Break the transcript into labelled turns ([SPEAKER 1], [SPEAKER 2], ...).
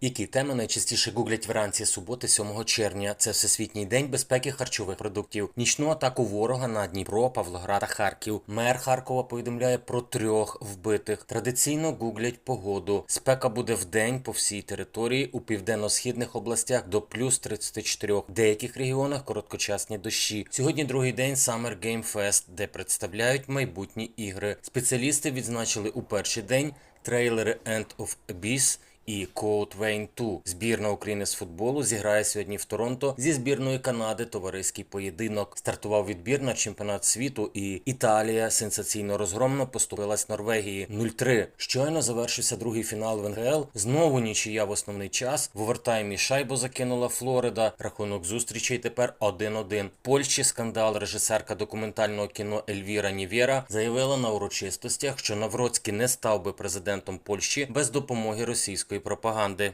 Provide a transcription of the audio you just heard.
[SPEAKER 1] Які теми найчастіше гуглять вранці суботи 7 червня? Це Всесвітній день безпеки харчових продуктів, нічну атаку ворога на Дніпро, Павлоград та Харків. Мер Харкова повідомляє про трьох вбитих. Традиційно гуглять погоду. Спека буде в день по всій території у південно-східних областях до плюс 34. В деяких регіонах короткочасні дощі. Сьогодні другий день Summer Game Fest, де представляють майбутні ігри. Спеціалісти відзначили у перший день трейлери End of Abyss і Code Vein 2. Збірна України з футболу зіграє сьогодні в Торонто зі збірною Канади товариський поєдинок. Стартував відбір на чемпіонат світу, і Італія сенсаційно розгромно поступилась Норвегії 0-3. Щойно завершився другий фінал в НГЛ. Знову нічия в основний час. В овертаймі шайбу закинула Флорида. Рахунок зустрічей тепер 1-1. В Польщі скандал. Режисерка документального кіно Ельвіра Нівєра заявила на урочистостях, що Навроцький не став би президентом Польщі без допомоги російської пропаганди.